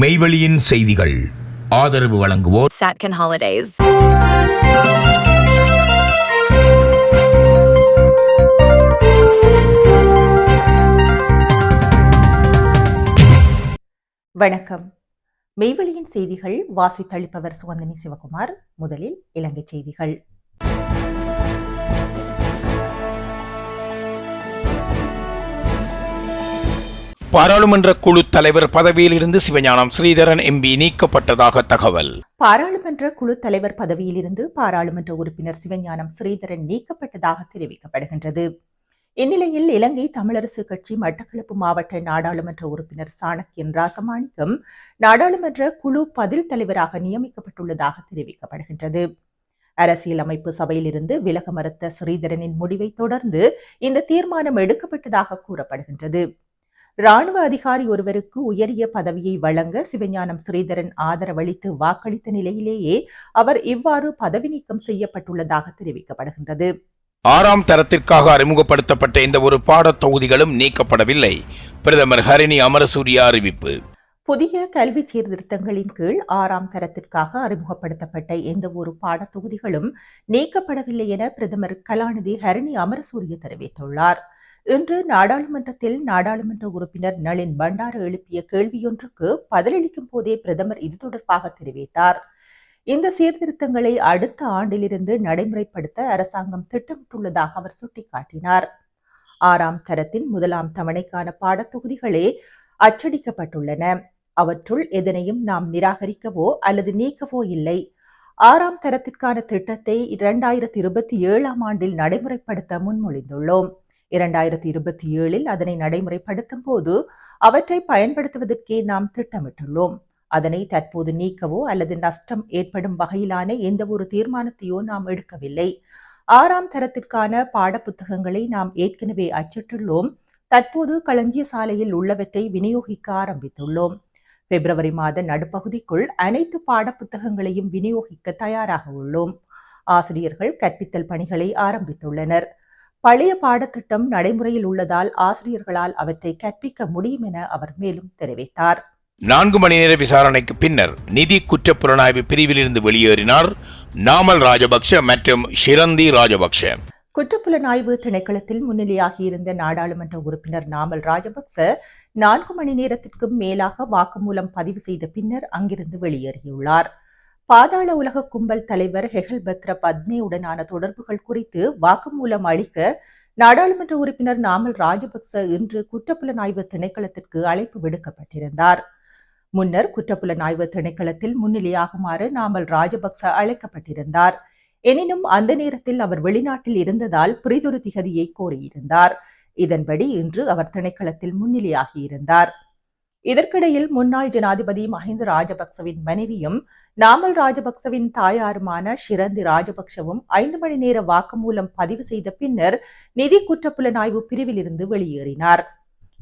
மெய்வெளியின் செய்திகள். ஆதரவு வழங்குவோர் Satkin Holidays. வணக்கம். மெய்வெளியின் செய்திகள் வாசித்தளிப்பவர் சுவந்தனி சிவகுமார். முதலில் இலங்கை செய்திகள். பாராளுமன்ற குழு தலைவர் பதவியிலிருந்து சிவஞானம் ஸ்ரீதரன் எம்பி நீக்கப்பட்டதாக தகவல். பாராளுமன்ற குழு தலைவர் பதவியிலிருந்து பாராளுமன்ற உறுப்பினர் சிவஞானம் ஸ்ரீதரன் நீக்கப்பட்டதாக தெரிவிக்கப்படுகின்றது. இந்நிலையில் இலங்கை தமிழரசு கட்சி மட்டக்களப்பு மாவட்ட நாடாளுமன்ற உறுப்பினர் சாணக்கியன் ராசமாணிக்கம் நாடாளுமன்ற குழு பதில் தலைவராக நியமிக்கப்பட்டுள்ளதாக தெரிவிக்கப்படுகின்றது. அரசியலமைப்பு சபையிலிருந்து விலக மறுத்த ஸ்ரீதரனின் முடிவை தொடர்ந்து இந்த தீர்மானம் எடுக்கப்பட்டதாக கூறப்படுகின்றது. ராணுவ அதிகாரி ஒருவருக்கு உயரிய பதவியை வழங்க சிவஞானம் ஸ்ரீதரன் ஆதரவளித்து வாக்களித்த நிலையிலேயே அவர் இவ்வாறு பதவி நீக்கம் செய்யப்பட்டுள்ளதாக தெரிவிக்கப்படுகின்றது. ஆறாம் தரத்திற்காக அறிமுகப்படுத்தப்பட்ட இந்த ஒரு பாடத் தொகுதிகளும் நீக்கப்படவில்லை. பிரதமர் ஹரிணி அமரசூரியா அறிவிப்பு. புதிய கல்வி சீர்திருத்தங்களின் கீழ் ஆறாம் தரத்திற்காக அறிமுகப்படுத்தப்பட்ட எந்த ஒரு பாடத் தொகுதிகளும் நீக்கப்படவில்லை என பிரதமர் கலாநிதி ஹரணி அமரசூரிய தெரிவித்துள்ளார். இன்று நாடாளுமன்றத்தில் நாடாளுமன்ற உறுப்பினர் நளின் பண்டார எழுப்பிய கேள்வியொன்றுக்கு பதிலளிக்கும் போதே பிரதமர் இது தொடர்பாக தெரிவித்தார். இந்த சீர்திருத்தங்களை அடுத்த ஆண்டிலிருந்து நடைமுறைப்படுத்த அரசாங்கம் திட்டமிட்டுள்ளதாக அவர் சுட்டிக்காட்டினார். ஆறாம் தரத்தின் முதலாம் தவணைக்கான பாடத்தொகுதிகளே அச்சடிக்கப்பட்டுள்ளன. அவற்றுள் எதனையும் நாம் நிராகரிக்கவோ அல்லது நீக்கவோ இல்லை. ஆறாம் தரத்திற்கான திட்டத்தை இரண்டாயிரத்தி இருபத்தி ஏழாம் ஆண்டில் நடைமுறைப்படுத்த முன்மொழிந்துள்ளோம். இரண்டாயிரத்தி இருபத்தி ஏழில் அதனை நடைமுறைப்படுத்தும் போது அவற்றை பயன்படுத்துவதற்கே நாம் திட்டமிட்டுள்ளோம். அதனை தற்போது நீக்கவோ அல்லது நஷ்டம் ஏற்படும் வகையிலான எந்த ஒரு தீர்மானத்தையோ நாம் எடுக்கவில்லை. ஆறாம் தரத்திற்கான பாடப்புத்தகங்களை நாம் ஏற்கனவே அச்சிட்டுள்ளோம். தற்போது களஞ்சிய சாலையில் உள்ளவற்றை விநியோகிக்க ஆரம்பித்துள்ளோம். பிப்ரவரி மாத நடுப்பகுதிக்குள் அனைத்து பாடப்புத்தகங்களையும் விநியோகிக்க தயாராக உள்ளோம். ஆசிரியர்கள் கற்பித்தல் பணிகளை ஆரம்பித்துள்ளனர். பழைய பாடத்திட்டம் நடைமுறையில் உள்ளதால் ஆசிரியர்களால் அவற்றை கற்பிக்க முடியும் என அவர் மேலும் தெரிவித்தார். நான்கு மணி நேர விசாரணைக்கு பின்னர் நிதி குற்றப்புலனாய்வு பிரிவிலிருந்து வெளியேறினார் நாமல் ராஜபக்ஷ மற்றும் ஷிரந்தி ராஜபக்ஷ. குற்றப்புலனாய்வு திணைக்களத்தில் முன்னிலையாகியிருந்த நாடாளுமன்ற உறுப்பினர் நாமல் ராஜபக்ச நான்கு மணி நேரத்திற்கும் மேலாக வாக்குமூலம் பதிவு செய்த பின்னர் அங்கிருந்து வெளியேறியுள்ளார். பாதாள உலக கும்பல் தலைவர் ஹெகல் பத்ர பத்மேவுடனான தொடர்புகள் குறித்து வாக்குமூலம் அளிக்க நாடாளுமன்ற உறுப்பினர் நாமல் ராஜபக்ச இன்று குற்றப்புலனாய்வு திணைக்களத்திற்கு அழைப்பு விடுக்கப்பட்டிருந்தார். முன்னர் குற்றப்புலனாய்வு திணைக்களத்தில் முன்னிலையாகுமாறு நாமல் ராஜபக்ச அழைக்கப்பட்டிருந்தார். எனினும் அந்த நேரத்தில் அவர் வெளிநாட்டில் இருந்ததால் பிரிதொரு திகதியை கோரியிருந்தார். இதன்படி இன்று அவர் திணைக்களத்தில் முன்னிலையாகியிருந்தார். இதற்கிடையில் முன்னாள் ஜனாதிபதி மஹிந்த ராஜபக்சவின் மனைவியும் நாமல் ராஜபக்சவின் தாயாருமான ஷிரந்தி ராஜபக்சவும் ஐந்து மணி நேர வாக்குமூலம் பதிவு செய்த பின்னர் நிதி குற்றப்புலனாய்வு பிரிவிலிருந்து வெளியேறினார்.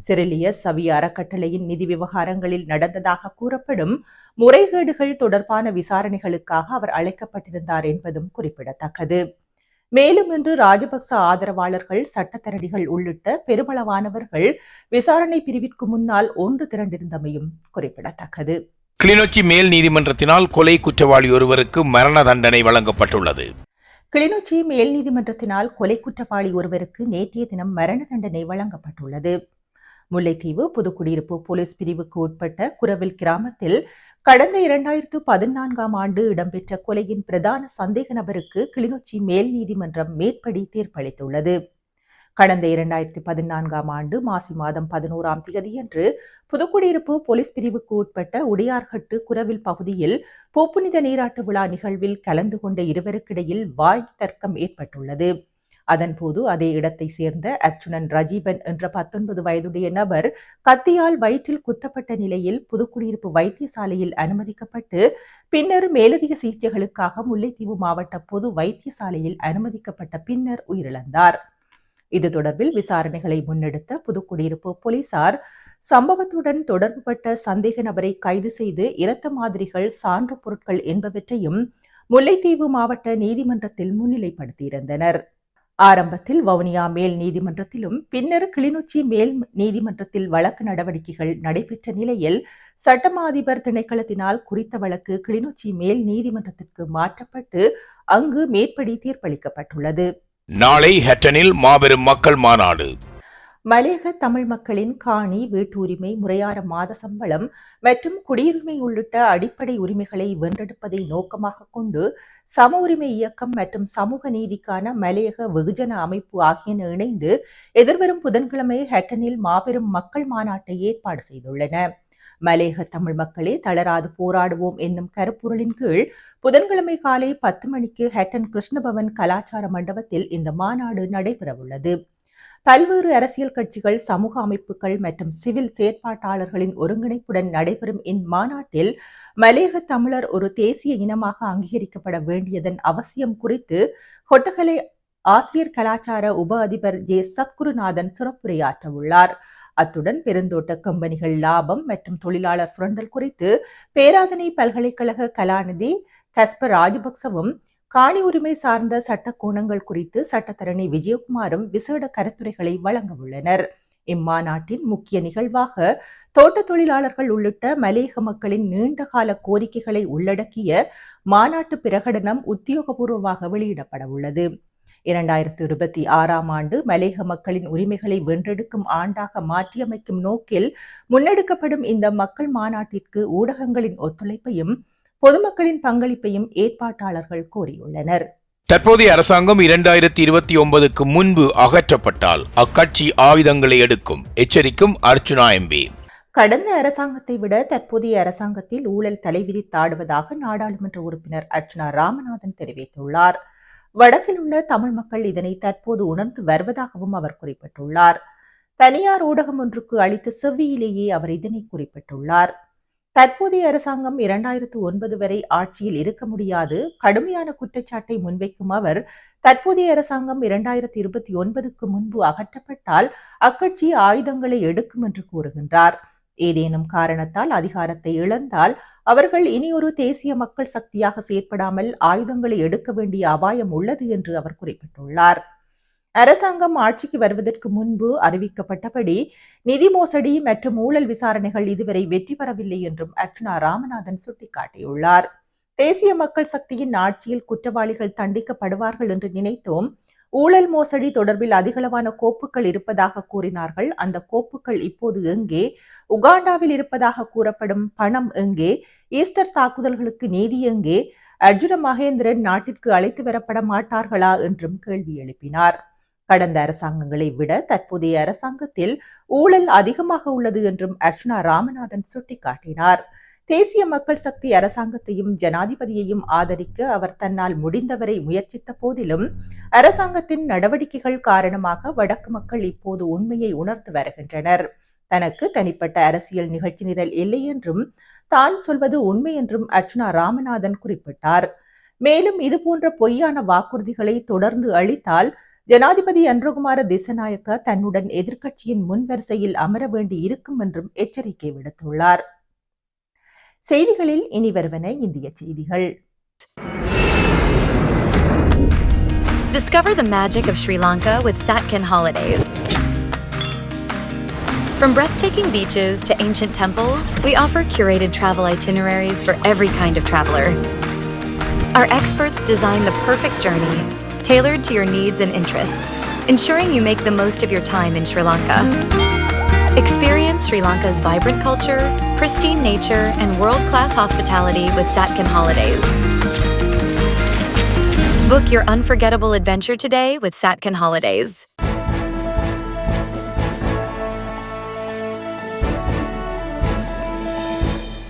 சிறிலிய சவிய அறக்கட்டளையின் நிதி விவகாரங்களில் நடந்ததாக கூறப்படும் முறைகேடுகள் தொடர்பான விசாரணைகளுக்காக அவர் அழைக்கப்பட்டிருந்தார் என்பதும் குறிப்பிடத்தக்கது. மேலும் இன்று ராஜபக்ச ஆதரவாளர்கள் சட்டத்தரணிகள் உள்ளிட்ட பெருமளவானவர்கள் விசாரணை பிரிவிற்கு முன்னால் ஒன்று திரண்டிருந்தமையும் குறிப்பிடத்தக்கது. கிளிநொச்சி மேல் நீதிமன்றத்தினால் கொலை குற்றவாளி ஒருவருக்கு மரண தண்டனை வழங்கப்பட்டுள்ளது. கிளிநொச்சி மேல் நீதிமன்றத்தினால் கொலை குற்றவாளி ஒருவருக்கு நேற்றைய தினம் மரண தண்டனை வழங்கப்பட்டுள்ளது. முல்லைத்தீவு புதுக்குடியிருப்பு போலீஸ் பிரிவுக்கு உட்பட்ட குரவில் கிராமத்தில் கடந்த இரண்டாயிரத்து பதினான்காம் ஆண்டு இடம்பெற்ற கொலையின் பிரதான சந்தேக நபருக்கு கிளிநொச்சி மேல் நீதிமன்றம் மேற்படி தீர்ப்பளித்துள்ளது. கடந்த இரண்டாயிரத்தி பதினான்காம் ஆண்டு மாசி மாதம் பதினோராம் தேதியன்று புதுக்குடியிருப்பு போலீஸ் பிரிவுக்கு உட்பட்ட உடையார்கட்டு குரவில் பகுதியில் பூப்புனித நீராட்டு விழா நிகழ்வில் கலந்து கொண்ட இருவருக்கிடையில் வாய் தர்க்கம் ஏற்பட்டுள்ளது. அதன்போது அதே இடத்தை சேர்ந்த அர்ச்சுனன் ரஜீபன் என்ற பத்தொன்பது வயதுடைய நபர் கத்தியால் வயிற்றில் குத்தப்பட்ட நிலையில் புதுக்குடியிருப்பு வைத்தியசாலையில் அனுமதிக்கப்பட்டு பின்னர் மேலதிக சிகிச்சைகளுக்காக முல்லைத்தீவு மாவட்ட பொது வைத்தியசாலையில் அனுமதிக்கப்பட்ட பின்னர் உயிரிழந்தார். இது தொடர்பில் விசாரணைகளை முன்னெடுத்த புதுக்குடியிருப்பு போலீசார் சம்பவத்துடன் தொடர்புபட்ட சந்தேக நபரை கைது செய்து இரத்த மாதிரிகள் சான்று பொருட்கள் என்பவற்றையும் முல்லைத்தீவு மாவட்ட நீதிமன்றத்தில் முன்னிலைப்படுத்தியிருந்தனர். ஆரம்பத்தில் வவுனியா மேல் நீதிமன்றத்திலும் பின்னர் கிளிநொச்சி மேல் நீதிமன்றத்தில் வழக்கு நடவடிக்கைகள் நடைபெற்ற நிலையில் சட்டமா அதிபர் திணைக்களத்தினால் குறித்த வழக்கு கிளிநொச்சி மேல் நீதிமன்றத்திற்கு மாற்றப்பட்டு அங்கு மேற்படி தீர்ப்பளிக்கப்பட்டுள்ளது. நாளை ஹட்டனில் மாபெரும் மக்கள் மாநாடு. மலையக தமிழ் மக்களின் காணி வீட்டுரிமை முறையான மாத சம்பளம் மற்றும் குடியுரிமை உள்ளிட்ட அடிப்படை உரிமைகளை வென்றெடுப்பதை நோக்கமாக கொண்டு சம உரிமை இயக்கம் மற்றும் சமூக நீதிக்கான மலையக வெகுஜன அமைப்பு ஆகியன இணைந்து எதிர்வரும் புதன்கிழமை ஹட்டனில் மாபெரும் மக்கள் மாநாட்டை ஏற்பாடு செய்துள்ளன. மலேக தமிழ் மக்களே தளராது போராடுவோம் என்னும் கருப்பொருளின் கீழ் புதன்கிழமை காலை பத்து மணிக்கு ஹட்டன் கிருஷ்ணபவன் கலாச்சார மண்டபத்தில் இந்த மாநாடு நடைபெறவுள்ளது. பல்வேறு அரசியல் கட்சிகள் சமூக அமைப்புகள் மற்றும் சிவில் செயற்பாட்டாளர்களின் ஒருங்கிணைப்புடன் நடைபெறும் இம்மாநாட்டில் மலேக தமிழர் ஒரு தேசிய இனமாக அங்கீகரிக்கப்பட வேண்டியதன் அவசியம் குறித்து கொட்டகலை ஆசிரியர் கலாச்சார உப அதிபர் ஜே சத்குருநாதன் சிறப்புரையாற்ற உள்ளார் அத்துடன் பெருந்தோட்ட கம்பெனிகள் லாபம் மற்றும் தொழிலாளர் சுரண்டல் குறித்து பேராதனை பல்கலைக்கழக கலாநிதி கஸ்பர் ராஜபக்சவும் காணி உரிமை சார்ந்த சட்ட கோணங்கள் குறித்து சட்டத்தரணி விஜயகுமாரும் விசேட கருத்துரைகளை வழங்க உள்ளனர். இம்மாநாட்டின் முக்கிய நிகழ்வாக தோட்ட தொழிலாளர்கள் உள்ளிட்ட மலையக மக்களின் நீண்டகால கோரிக்கைகளை உள்ளடக்கிய மாநாட்டு பிரகடனம் உத்தியோகபூர்வமாக வெளியிடப்பட உள்ளது. இரண்டாயிரத்தி இருபத்தி ஆறாம் ஆண்டு மலையக மக்களின் உரிமைகளை வென்றெடுக்கும் ஆண்டாக மாற்றியமைக்கும் நோக்கில் முன்னெடுக்கப்படும் இந்த மக்கள் மாநாட்டிற்கு ஊடகங்களின் ஒத்துழைப்பையும் பொதுமக்களின் பங்களிப்பையும் ஏற்பாட்டாளர்கள் கோரியுள்ளனர். தற்போதைய அரசாங்கம் இரண்டாயிரத்தி இருபத்தி ஒன்பதுக்கு முன்பு அகற்றப்பட்டால் அக்கட்சி ஆயுதங்களை எடுக்கும் எச்சரிக்கும் அர்ச்சுனா எம்பி கடந்த அரசாங்கத்தை விட தற்போதைய அரசாங்கத்தில் ஊழல் தலைவிரித்தாடுவதாக நாடாளுமன்ற உறுப்பினர் அர்ச்சனா ராமநாதன் தெரிவித்துள்ளார். வடக்கில் உள்ள தமிழ் மக்கள் இதனை தற்போது உணர்ந்து வருவதாகவும் அவர் குறிப்பிட்டுள்ளார். தனியார் ஊடகம் ஒன்றுக்கு அளித்த செவ்வியிலேயே அவர் இதனை குறிப்பிட்டுள்ளார். தற்போதைய அரசாங்கம் இரண்டாயிரத்து ஒன்பது வரை ஆட்சியில் இருக்க முடியாது. கடுமையான குற்றச்சாட்டை முன்வைக்கும் அவர் தற்போதைய அரசாங்கம் இரண்டாயிரத்தி இருபத்தி ஒன்பதுக்கு முன்பு அகற்றப்பட்டால் அக்கட்சி ஆயுதங்களை எடுக்கும் என்று கூறுகின்றார். ஏதேனும் காரணத்தால் அதிகாரத்தை இழந்தால் அவர்கள் இனியொரு தேசிய மக்கள் சக்தியாக செயற்படாமல் ஆயுதங்களை எடுக்க வேண்டிய அபாயம் உள்ளது என்று அவர் குறிப்பிட்டுள்ளார். அரசாங்கம் ஆட்சிக்கு வருவதற்கு முன்பு அறிவிக்கப்பட்டபடி நிதி மோசடி மற்றும் ஊழல் விசாரணைகள் இதுவரை வெற்றி பெறவில்லை என்றும் அர்ச்சுனா ராமநாதன் சுட்டிக்காட்டியுள்ளார். தேசிய மக்கள் சக்தியின் ஆட்சியில் குற்றவாளிகள் தண்டிக்கப்படுவார்கள் என்று நினைத்தோம். ஊழல் மோசடி தொடர்பில் அதிகளவான கோப்புகள் இருப்பதாக கூறினார்கள். அந்த கோப்புகள் இப்போது எங்கே? உகாண்டாவில் இருப்பதாக கூறப்படும் பணம் எங்கே? ஈஸ்டர் தாக்குதல்களுக்கு நீதி எங்கே? அர்ஜுன மகேந்திரன் நாட்டிற்கு அழைத்து வரப்பட மாட்டார்களா என்றும் கேள்வி எழுப்பினார். கடந்த அரசாங்கங்களை விட தற்போதைய அரசாங்கத்தில் ஊழல் அதிகமாக உள்ளது என்றும் அர்ஜுனா ராமநாதன் சுட்டிக்காட்டினார். தேசிய மக்கள் சக்தி அரசாங்கத்தையும் ஜனாதிபதியையும் ஆதரிக்க அவர் தன்னால் முடிந்தவரை முயற்சித்த போதிலும் அரசாங்கத்தின் நடவடிக்கைகள் காரணமாக வடக்கு மக்கள் இப்போது உண்மையை உணர்ந்து வருகின்றனர். தனக்கு தனிப்பட்ட அரசியல் நிகழ்ச்சி நிரல் இல்லை என்றும் தான் சொல்வது உண்மை என்றும் அர்ச்சுனா ராமநாதன் குறிப்பிட்டார். மேலும் இதுபோன்ற பொய்யான வாக்குறுதிகளை தொடர்ந்து அளித்தால் ஜனாதிபதி அன்றகுமார திசநாயக்க தன்னுடன் எதிர்க்கட்சியின் முன்வரிசையில் அமர வேண்டி இருக்கும் என்றும் எச்சரிக்கை விடுத்துள்ளார். செய்திகளில் இனி வருவன இந்திய செய்திகள் Discover the magic of Sri Lanka with Satkin Holidays. From breathtaking beaches to ancient temples, we offer curated travel itineraries for every kind of traveler. Our experts design the perfect journey, tailored to your needs and interests, ensuring you make the most of your time in Sri Lanka. Experience Sri Lanka's vibrant culture, pristine nature, and world class hospitality with Satkin Holidays. Book your unforgettable adventure today with Satkin Holidays.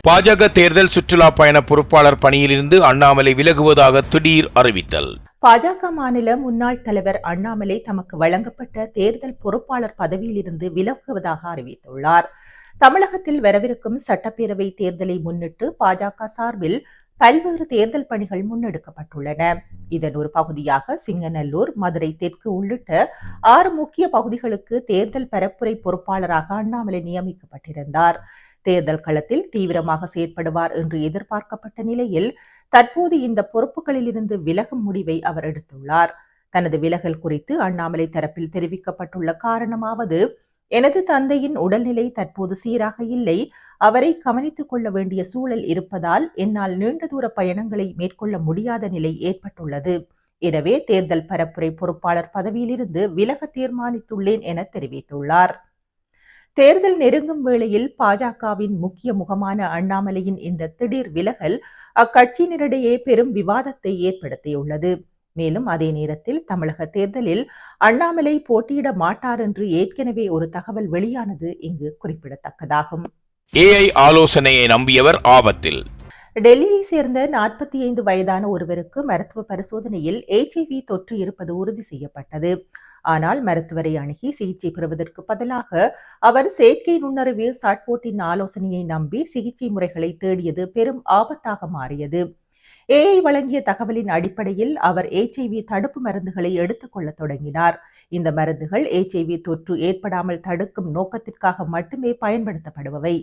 பாஜக தேர்தல் சுற்றுலா பயண பொறுப்பாளர் பணியிலிருந்து அண்ணாமலை விலகுவதாக திடீர் அறிவித்தல் பாஜக மாநில முன்னாள் தலைவர் அண்ணாமலை தமக்கு வழங்கப்பட்ட தேர்தல் பொறுப்பாளர் பதவியிலிருந்து விலகுவதாக அறிவித்துள்ளார். தமிழகத்தில் வரவிருக்கும் சட்டப்பேரவை தேர்தலை முன்னிட்டு பாஜக சார்பில் பல்வேறு தேர்தல் பணிகள் முன்னெடுக்கப்பட்டுள்ளன. இதன் ஒரு பகுதியாக சிங்கநல்லூர் மதுரை தெற்கு உள்ளிட்ட ஆறு முக்கிய பகுதிகளுக்கு தேர்தல் பரப்புரை பொறுப்பாளராக அண்ணாமலை நியமிக்கப்பட்டிருந்தார். தேர்தல் களத்தில் தீவிரமாக செயற்படுவார் என்று எதிர்பார்க்கப்பட்ட நிலையில் தற்போது இந்த பொறுப்புகளிலிருந்து விலகும் முடிவை அவர் எடுத்துள்ளார். தனது விலகல் குறித்து அண்ணாமலை தரப்பில் தெரிவிக்கப்பட்டுள்ள காரணமாவது எனது தந்தையின் உடல்நிலை தற்போது சீராக இல்லை. அவரை கவனித்துக் கொள்ள வேண்டிய சூழல் இருப்பதால் என்னால் நீண்ட தூர பயணங்களை மேற்கொள்ள முடியாத நிலை ஏற்பட்டுள்ளது. எனவே தேர்தல் பரப்புரை பொறுப்பாளர் பதவியிலிருந்து விலக தீர்மானித்துள்ளேன் என தெரிவித்துள்ளார். தேர்தல் நெருங்கும் வேளையில் பாஜகவின் முக்கிய முகமான அண்ணாமலையின் இந்த திடீர் விலகல் அக்கட்சியினரிடையே பெரும் விவாதத்தை ஏற்படுத்தியுள்ளது. மேலும் அதே நேரத்தில் தமிழக தேர்தலில் அண்ணாமலை போட்டியிட மாட்டார் என்று ஏற்கனவே ஒரு தகவல் வெளியானது இங்கு குறிப்பிடத்தக்கதாகும். ஏஐ ஆலோசனையை நம்பியவர் ஆபத்தில். டெல்லியை சேர்ந்த நாற்பத்தி ஐந்து வயதான ஒருவருக்கு மருத்துவ பரிசோதனையில் ஏச்ஐவி தொற்று இருப்பது உறுதி செய்யப்பட்டது. ஆனால் மருத்துவரை அணுகி சிகிச்சை பெறுவதற்கு பதிலாக அவர் செயற்கை நுண்ணறிவு சாட்போட்டின் ஆலோசனையை நம்பி சிகிச்சை முறைகளை தேடியது பெரும் ஆபத்தாக மாறியது. ஏஐ வழங்கிய தகவலின் அடிப்படையில் அவர் எச்ஐவி தடுப்பு மருந்துகளை எடுத்துக்கொள்ள தொடங்கினார். இந்த மருந்துகள் எச்ஐவி தொற்று ஏற்படாமல் தடுக்கும் நோக்கத்திற்காக மட்டுமே பயன்படுத்தப்படுபவை.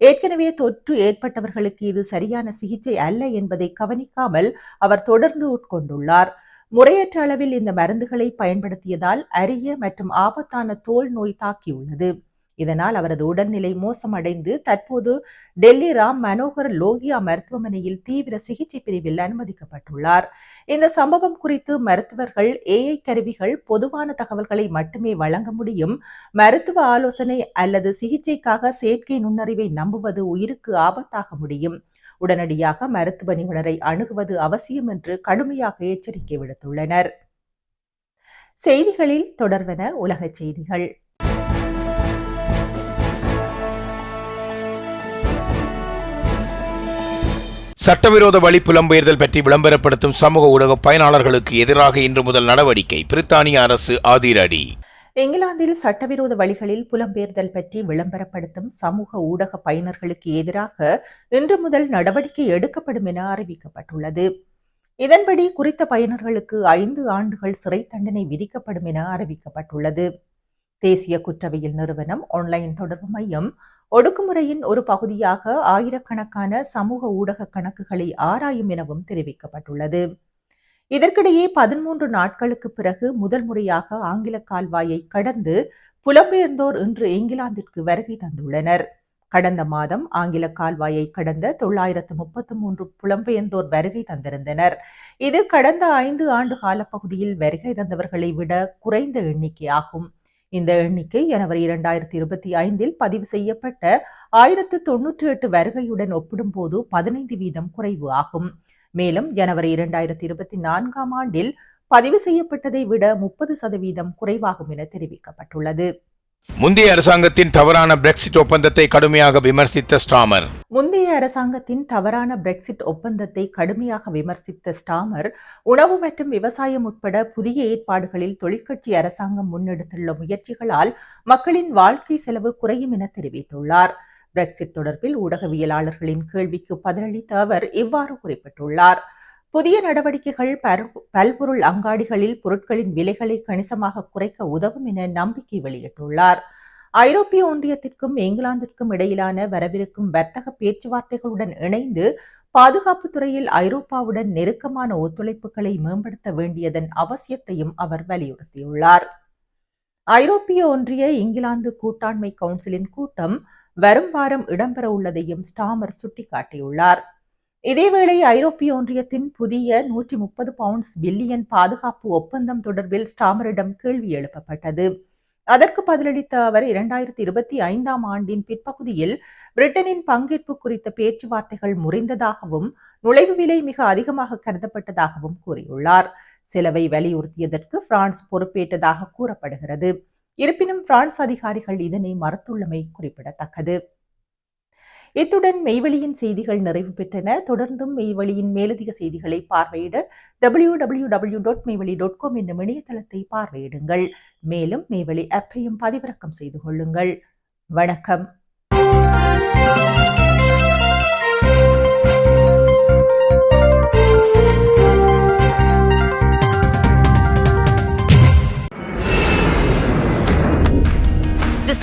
ஏற்கனவே தொற்று ஏற்பட்டவர்களுக்கு இது சரியான சிகிச்சை அல்ல என்பதை கவனிக்காமல் அவர் தொடர்ந்து உட்கொண்டுள்ளார். முறையற்ற அளவில் இந்த மருந்துகளை பயன்படுத்தியதால் அரிய மற்றும் ஆபத்தான தோல் நோய் தாக்கியுள்ளது. இதனால் அவரது உடல்நிலை மோசமடைந்து தற்போது டெல்லி ராம் மனோகர் லோகியா மருத்துவமனையில் தீவிர சிகிச்சை பிரிவில் அனுமதிக்கப்பட்டுள்ளார். இந்த சம்பவம் குறித்து மருத்துவர்கள் ஏஐ கருவிகள் பொதுவான தகவல்களை மட்டுமே வழங்க முடியும். மருத்துவ ஆலோசனை அல்லது சிகிச்சைக்காக செயற்கை நுண்ணறிவை நம்புவது உயிருக்கு ஆபத்தாக முடியும். உடனடியாக மருத்துவ நிபுணரை அணுகுவது அவசியம் என்று கடுமையாக எச்சரிக்கை விடுத்துள்ளனர். செய்திகளில் தொடர்வன உலகச் செய்திகள். சட்டவிரோத வழி புலம்பெயர்தல் பற்றி விளம்பரப்படுத்தும் சமூக ஊடக பயனாளர்களுக்கு எதிராக இன்று முதல் நடவடிக்கை. பிரித்தானிய அரசு ஆதிரடி இங்கிலாந்தில் சட்டவிரோத வழிகளில் புலம்பெயர்தல் பற்றி விளம்பரப்படுத்தும் சமூக ஊடக பயனர்களுக்கு எதிராக இன்று முதல் நடவடிக்கை எடுக்கப்படும் என அறிவிக்கப்பட்டுள்ளது. இதன்படி குறித்த பயனர்களுக்கு ஐந்து ஆண்டுகள் சிறை தண்டனை விதிக்கப்படும் என அறிவிக்கப்பட்டுள்ளது. தேசிய குற்றவியல் நிறுவனம் ஆன்லைன் தொடர்பு மையம் ஒடுக்குமுறையின் ஒரு பகுதியாக ஆயிரக்கணக்கான சமூக ஊடக கணக்குகளை ஆராயும் எனவும் தெரிவிக்கப்பட்டுள்ளது. இதற்கிடையே பதிமூன்று நாட்களுக்கு பிறகு முதல் முறையாக ஆங்கில கால்வாயை கடந்து புலம்பெயர்ந்தோர் இன்று இங்கிலாந்திற்கு வருகை தந்துள்ளனர். கடந்த மாதம் ஆங்கில கால்வாயை கடந்த தொள்ளாயிரத்து முப்பத்து மூன்று புலம்பெயர்ந்தோர் வருகை தந்திருந்தனர். இது கடந்த ஐந்து ஆண்டு காலப்பகுதியில் வருகை தந்தவர்களை விட குறைந்த எண்ணிக்கையாகும். இந்த எண்ணிக்கை ஜனவரி இரண்டாயிரத்தி இருபத்தி ஐந்தில் பதிவு செய்யப்பட்ட ஆயிரத்து தொன்னூற்றி எட்டு வருகையுடன் ஒப்பிடும்போது பதினைந்து வீதம் குறைவு ஆகும். மேலும் ஜனவரி இரண்டாயிரத்தி இருபத்தி நான்காம் ஆண்டில் பதிவு செய்யப்பட்டதை விட முப்பது சதவீதம் குறைவாகும் என தெரிவிக்கப்பட்டுள்ளது. முந்தைய அரசாங்கத்தின் தவறான பிரெக்சிட் ஒப்பந்தத்தை கடுமையாக விமர்சித்த ஸ்டாமர். முந்தைய அரசாங்கத்தின் தவறான பிரெக்சிட் ஒப்பந்தத்தை கடுமையாக விமர்சித்த ஸ்டாமர் உணவு மற்றும் விவசாயம் உட்பட புதிய ஏற்பாடுகளில் தொழிற்கட்சி அரசாங்கம் முன்னெடுத்துள்ள முயற்சிகளால் மக்களின் வாழ்க்கை செலவு குறையும் என தெரிவித்துள்ளார். பிரெக்சிட் தொடர்பில் ஊடகவியலாளர்களின் கேள்விக்கு பதிலளித்த அவர் இவ்வாறு குறிப்பிட்டுள்ளார். புதிய நடவடிக்கைகள் பல்பொருள் அங்காடிகளில் பொருட்களின் விலைகளை கணிசமாக குறைக்க உதவும் என நம்பிக்கை வெளியிட்டுள்ளார். ஐரோப்பிய ஒன்றியத்திற்கும் இங்கிலாந்திற்கும் இடையிலான வரவிருக்கும் வர்த்தக பேச்சுவார்த்தைகளுடன் இணைந்து பாதுகாப்பு துறையில் ஐரோப்பாவுடன் நெருக்கமான ஒத்துழைப்புகளை மேம்படுத்த வேண்டியதன் அவசியத்தையும் அவர் வலியுறுத்தியுள்ளார். ஐரோப்பிய ஒன்றிய இங்கிலாந்து கூட்டாண்மை கவுன்சிலின் கூட்டம் வரும் வாரம் இடம்பெற உள்ளதையும் ஸ்டாமர் சுட்டிக்காட்டியுள்ளார். இதேவேளை ஐரோப்பிய ஒன்றியத்தின் புதிய நூற்றி முப்பது பவுண்ட்ஸ் பில்லியன் பாதுகாப்பு ஒப்பந்தம் தொடர்பில் ஸ்டாமரிடம் கேள்வி எழுப்பப்பட்டது. அதற்கு பதிலளித்த அவர் இரண்டாயிரத்தி இருபத்தி ஐந்தாம் ஆண்டின் பிற்பகுதியில் பிரிட்டனின் பங்கேற்பு குறித்த பேச்சுவார்த்தைகள் முறிந்ததாகவும் நுழைவு விலை மிக அதிகமாக கருதப்பட்டதாகவும் கூறியுள்ளார். செலவை வலியுறுத்தியதற்கு பிரான்ஸ் பொறுப்பேற்றதாக கூறப்படுகிறது. இருப்பினும் பிரான்ஸ் அதிகாரிகள் இதனை மறுத்துள்ளமை குறிப்பிடத்தக்கது. இத்துடன் மெய்வெளியின் செய்திகள் நிறைவு பெற்றன. தொடர்ந்தும் மெய்வெளியின் மேலதிக செய்திகளை பார்வையிட W W W dot Meiveli dot com என்னும் இணையதளத்தை பார்வையிடுங்கள். மேலும் மெய்வெளி ஆப்பையும் பதிவிறக்கம் செய்து கொள்ளுங்கள். வணக்கம்.